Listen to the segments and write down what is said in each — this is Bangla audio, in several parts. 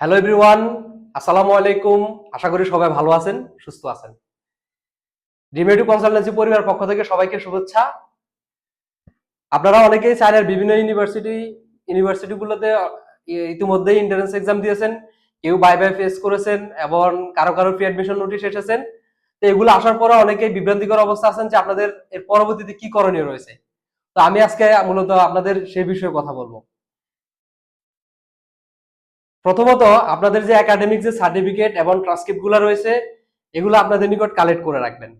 হ্যালো এভরিওয়ান আসসালামু আলাইকুম আশা করি সবাই ভালো আছেন, সুস্থ আছেন। ডিমেটু কনসালটেন্সি পরিবার পক্ষ থেকে সবাইকে শুভেচ্ছা। আপনারা অনেকেই চায়নার বিভিন্ন ইউনিভার্সিটি ইউনিভার্সিটিগুলোতে ইতিমধ্যেই এন্ট্রান্স এক্সাম দিয়েছেন। কেউ বাই বাই ফেস করেছেন এবং কারও কারও ফ্রি অ্যাডমিশন নোটিশ এসেছেন। তো এগুলো আসার পরে অনেকেই বিভ্রান্তিকর অবস্থা আছেন যে আপনাদের এর পরবর্তীতে কি করণীয় রয়েছে। তো আমি আজকে মূলত আপনাদের সেই বিষয়ে কথা বলব। প্রথমত আপনাদের যে একাডেমিক যে সার্টিফিকেট এবং ট্রান্সক্রিপ্টগুলো রয়েছে, এগুলো আপনাদের নিকট কালেক্ট করে রাখবেন।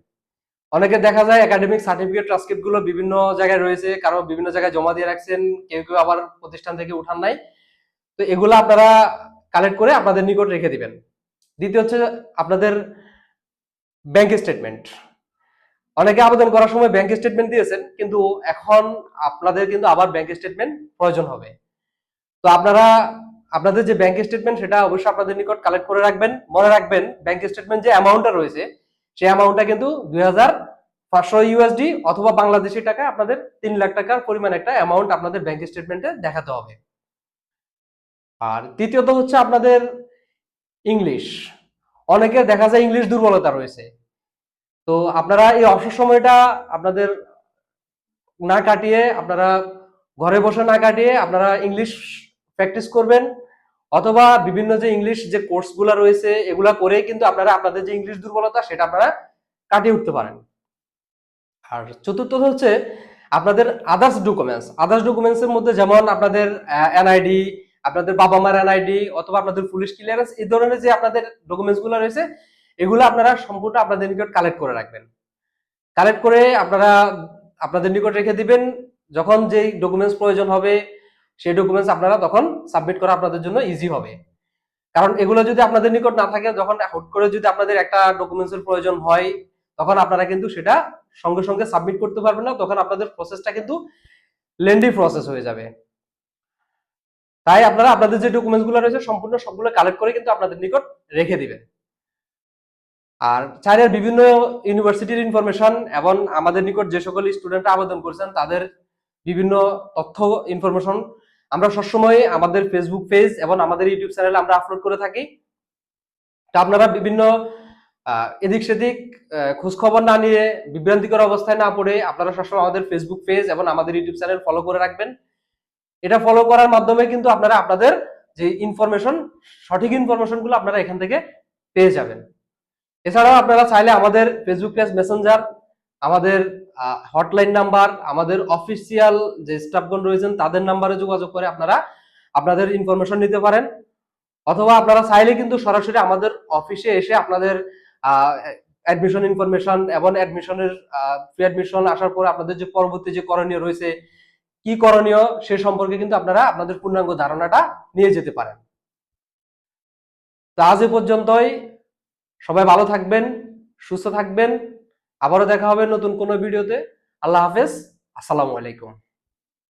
অনেকে দেখা যায় একাডেমিক সার্টিফিকেট ট্রান্সক্রিপ্টগুলো বিভিন্ন জায়গায় রয়েছে, কারও বিভিন্ন জায়গায় জমা দিয়ে রাখছেন, কেউ কেউ আবার প্রতিষ্ঠান থেকে উঠান নাই। তো এগুলো আপনারা কালেক্ট করে আপনাদের নিকট রেখে দিবেন। দ্বিতীয় হচ্ছে আপনাদের ব্যাংক স্টেটমেন্ট অনেকে আবেদন করার সময় ব্যাংক স্টেটমেন্ট দিয়েছেন, কিন্তু এখন আপনাদের কিন্তু আবার ব্যাংক স্টেটমেন্ট প্রয়োজন হবে। তো আপনারা আপনাদের যে ব্যাংক স্টেটমেন্ট সেটা অবশ্যই আপনাদের নিকট কালেক্ট করে রাখবেন। মনে রাখবেন ব্যাংক স্টেটমেন্ট যে অ্যামাউন্টটা রয়েছে, সেই অ্যামাউন্টটা কিন্তু দুই হাজার পাঁচশো ইউএসডি অথবা বাংলাদেশি টাকা আপনাদের তিন লাখ টাকার পরিমাণ একটা অ্যামাউন্ট আপনাদের ব্যাংক স্টেটমেন্টে দেখাতে হবে। আর তৃতীয়ত হচ্ছে আপনাদের ইংলিশ অনেকের দেখা যায় ইংলিশ দুর্বলতা রয়েছে। তো আপনারা এই অবসর সময়টা আপনাদের না কাটিয়ে, আপনারা ঘরে বসে না কাটিয়ে, আপনারা ইংলিশ প্র্যাকটিস করবেন, অথবা বিভিন্ন যে ইংলিশ যে কোর্সগুলো রয়েছে, এগুলা করেই কিন্তু আপনারা আপনাদের যে ইংলিশ দুর্বলতা, সেটা আপনারা কাটিয়ে উঠতে পারেন। আর চতুর্থ হচ্ছে আপনাদের আদার্স ডকুমেন্টস আদার্স ডকুমেন্টস এর মধ্যে যেমন আপনাদের এনআইডি আপনাদের বাবা মার এনআইডি অথবা আপনাদের পুলিশ ক্লিয়ারেন্স এই ধরনের যে আপনাদের ডকুমেন্টসগুলো রয়েছে, এগুলো আপনারা সম্পূর্ণ আপনাদের নিকট কালেক্ট করে রাখবেন। কালেক্ট করে আপনারা আপনাদের নিকট রেখে দিবেন, যখন যেই ডকুমেন্টস প্রয়োজন হবে সেই ডকুমেন্টস আপনারা তখন সাবমিট করা আপনাদের জন্য ইজি হবে। কারণ এগুলো যদি আপনাদের নিকট না থাকে, যখন হুট করে যদি আপনাদের একটা ডকুমেন্টস এর প্রয়োজন হয়, তখন আপনারা কিন্তু সেটা সঙ্গে সঙ্গে সাবমিট করতে পারবেন না, তখন আপনাদের প্রসেসটা কিন্তু লেন্ডি প্রসেস হয়ে যাবে। তাই আপনারা আপনাদের যে ডকুমেন্টসগুলো রয়েছে, সম্পূর্ণ সবগুলো কালেক্ট করে কিন্তু আপনাদের নিকট রেখে দিবেন। আর চাইনার বিভিন্ন ইউনিভার্সিটির ইনফরমেশন এবং আমাদের নিকট যে সকল স্টুডেন্টরা আবেদন করেছেন, তাদের বিভিন্ন তথ্য ইনফরমেশন আমরা সবসময় আমাদের ফেসবুক পেজ এবং আমাদের ইউটিউব চ্যানেলে আমরা আপলোড করে থাকি। তা আপনারা বিভিন্ন এদিক সেদিক খোঁজ খবর না নিয়ে বিভ্রান্তিকর অবস্থায় না পড়ে আপনারা সবসময় আমাদের ফেসবুক পেজ এবং আমাদের ইউটিউব চ্যানেল ফলো করে রাখবেন। এটা ফলো করার মাধ্যমে কিন্তু আপনারা আপনাদের যে ইনফরমেশন সঠিক ইনফরমেশনগুলো আপনারা এখান থেকে পেয়ে যাবেন। এছাড়াও আপনারা চাইলে আমাদের ফেসবুক পেজ মেসেঞ্জার আমাদের হটলাইন নাম্বার আমাদের অফিসিয়াল যে স্টাফগণ রয়েছেন, তাদের নাম্বারে যোগাযোগ করে আপনারা আপনাদের ইনফরমেশন নিতে পারেন। অথবা আপনারা চাইলে কিন্তু সরাসরি আমাদের অফিসে এসে আপনাদের অ্যাডমিশন ইনফরমেশন এবং অ্যাডমিশনের ফ্রি অ্যাডমিশন আসার পর আপনাদের যে পরবর্তী যে করণীয় রয়েছে, কি করণীয় সে সম্পর্কে কিন্তু আপনারা আপনাদের পূর্ণাঙ্গ ধারণাটা নিয়ে যেতে পারেন। তো আজ এ পর্যন্তই। সবাই ভালো থাকবেন, সুস্থ থাকবেন। আবারও দেখা হবে নতুন কোনো ভিডিওতে। আল্লাহ হাফেজ। আসসালামু আলাইকুম।